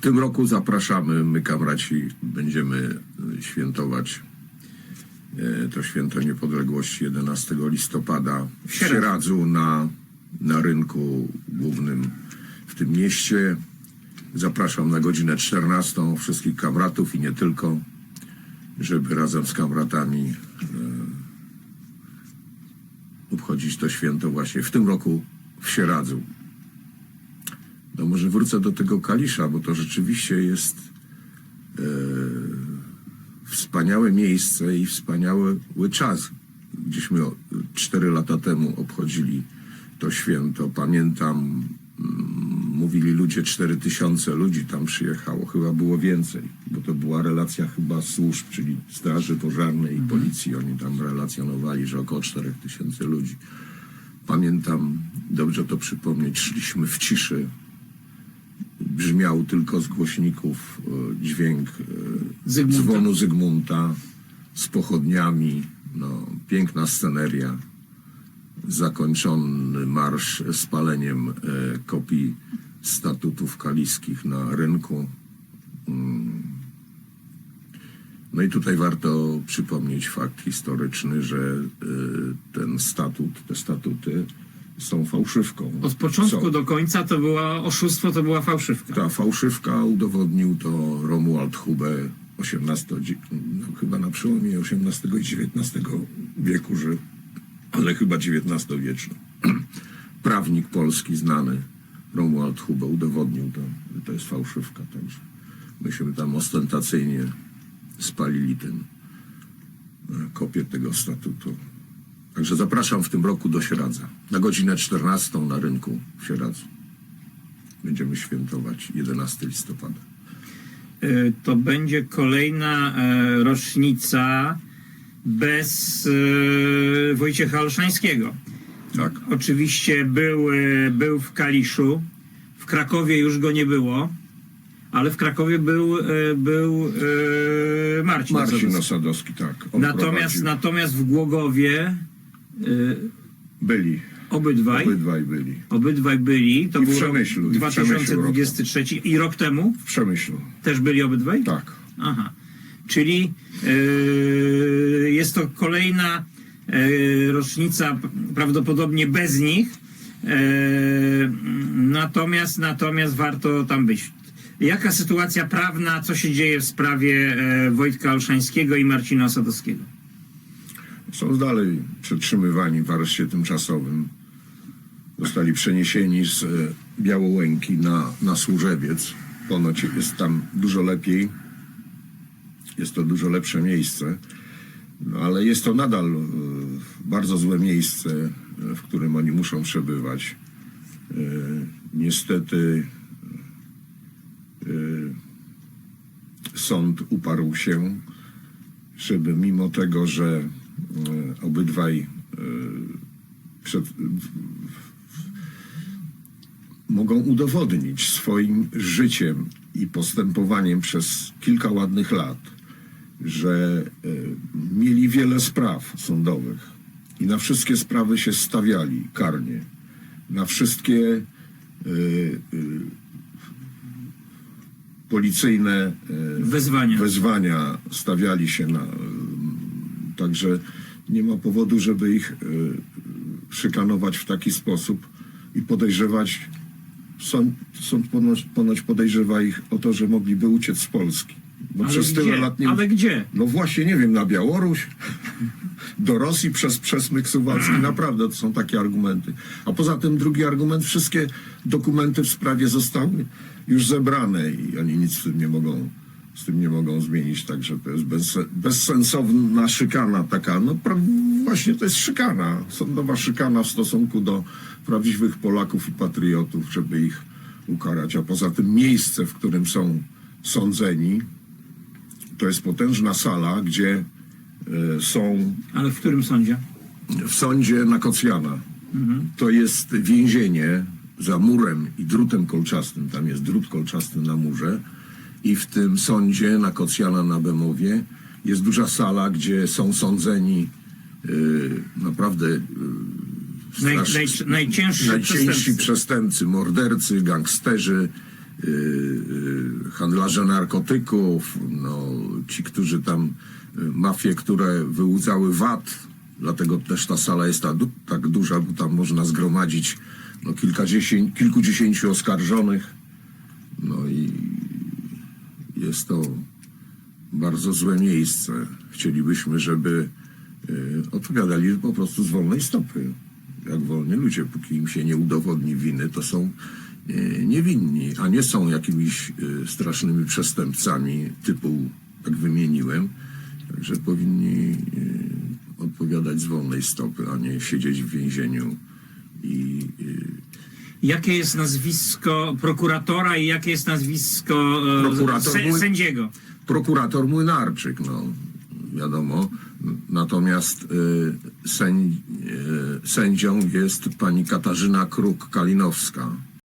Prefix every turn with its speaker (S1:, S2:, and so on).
S1: W tym roku zapraszamy, my kamraci będziemy y, świętować y, to święto niepodległości 11 listopada w
S2: Sieradzu.
S1: Na, na rynku głównym w tym mieście. Zapraszam na godzinę 14 wszystkich kamratów i nie tylko, żeby razem z kamratami y, obchodzić to święto właśnie w tym roku w Sieradzu. No może wrócę do tego Kalisza, bo to rzeczywiście jest e, wspaniałe miejsce i wspaniały czas. Gdzieśmy cztery lata temu obchodzili to święto. Pamiętam, mm, mówili ludzie, cztery tysiące ludzi tam przyjechało. Chyba było więcej, bo to była relacja chyba służb, czyli Straży Pożarnej i Policji. Oni tam relacjonowali, że około czterech tysięcy ludzi. Pamiętam, dobrze to przypomnieć, szliśmy w ciszy. Brzmiał tylko z głośników e, dźwięk e,
S2: Zygmunta.
S1: dzwonu Zygmunta z pochodniami. No, piękna sceneria. Zakończony marsz spaleniem e, kopii statutów kaliskich na rynku. Mm. No i tutaj warto przypomnieć fakt historyczny, że ten statut, te statuty są fałszywką.
S2: Od początku
S1: Są.
S2: do końca to była oszustwo, to była fałszywka.
S1: Ta fałszywka udowodnił to Romuald Hube 18, no, chyba na przełomie XVIII i XIX wieku, że, ale chyba XIX wieczny. Prawnik polski znany Romuald Hube udowodnił to, że to jest fałszywka. Także myśmy tam ostentacyjnie spalili ten e, kopię tego statutu. Także zapraszam w tym roku do Sieradza. Na godzinę 14 na rynku w Sieradzu będziemy świętować 11 listopada.
S2: Y, To będzie kolejna e, rocznica bez e, Wojciecha Olszańskiego.
S1: Tak?
S2: Oczywiście był, e, był w Kaliszu, w Krakowie już go nie było, ale w Krakowie był, e, był e, Marcin.
S1: Marcin
S2: Osadowski.
S1: Osadowski, tak.
S2: Natomiast,
S1: prowadził.
S2: natomiast w Głogowie e,
S1: Byli,
S2: obydwaj,
S1: obydwaj byli.
S2: obydwaj byli. To
S1: I w
S2: był rok
S1: Przemyślu, i w Przemyślu rok
S2: 2023 i rok temu
S1: W Przemyślu,
S2: też byli obydwaj?
S1: tak.
S2: Aha. Czyli yy, jest to kolejna yy, rocznica, prawdopodobnie bez nich. Yy, natomiast, natomiast warto tam być. Jaka sytuacja prawna, co się dzieje w sprawie e, Wojtka Olszańskiego i Marcina Osadowskiego?
S1: Są dalej przetrzymywani w areszcie tymczasowym. Zostali przeniesieni z e, Białołęki na, na Służewiec. Ponoć jest tam dużo lepiej. Jest to dużo lepsze miejsce. No, ale jest to nadal e, bardzo złe miejsce, e, w którym oni muszą przebywać. Niestety sąd uparł się, żeby mimo tego, że obydwaj e, przed, mogą udowodnić swoim życiem i postępowaniem przez kilka ładnych lat, że e, mieli wiele spraw sądowych i na wszystkie sprawy się stawiali karnie. Na wszystkie e, e, policyjne e,
S2: Wezwania.
S1: wezwania stawiali się na. Także nie ma powodu, żeby ich e, szykanować w taki sposób i podejrzewać. Sąd, sąd ponoć, ponoć podejrzewa ich o to, że mogliby uciec z Polski. Bo
S2: Ale
S1: przez tyle
S2: gdzie?
S1: lat nie.
S2: Ale gdzie?
S1: No właśnie, nie wiem, na Białoruś, do Rosji przez przesmyk suwalski. Naprawdę to są takie argumenty. A poza tym drugi argument, wszystkie dokumenty w sprawie zostały już zebrane i oni nic z tym nie mogą, z tym nie mogą zmienić. Także to jest bez, bezsensowna szykana taka. No pra, właśnie to jest szykana, sądowa szykana w stosunku do prawdziwych Polaków i patriotów, żeby ich ukarać. A poza tym miejsce, w którym są sądzeni, to jest potężna sala, gdzie e, są
S2: Ale w którym sądzie?
S1: w sądzie na Kocjana. To jest więzienie za murem i drutem kolczastym. Tam jest drut kolczasty na murze. I w tym sądzie na Kocjana na Bemowie jest duża sala, gdzie są sądzeni e, naprawdę e,
S2: Naj,
S1: strasz-
S2: naj, najcięższy
S1: najciężsi
S2: przestępcy.
S1: przestępcy, mordercy, gangsterzy, yy, yy, handlarze narkotyków, no, ci, którzy tam, y, mafie, które wyłudzały VAT, dlatego też ta sala jest ta, tak duża, bo tam można zgromadzić no, kilkudziesięciu oskarżonych. Jest to bardzo złe miejsce. Chcielibyśmy, żeby y, odpowiadali po prostu z wolnej stopy. Jak wolni ludzie, póki im się nie udowodni winy, to są y, niewinni, a nie są jakimiś y, strasznymi przestępcami typu, jak wymieniłem. Także powinni odpowiadać z wolnej stopy, a nie siedzieć w więzieniu i
S2: Jakie jest nazwisko prokuratora i jakie jest nazwisko e,
S1: Prokurator
S2: sę-
S1: mój-
S2: sędziego?
S1: prokurator Młynarczyk, no wiadomo. Natomiast y, y, sędzią jest pani Katarzyna Kruk-Kalinowska.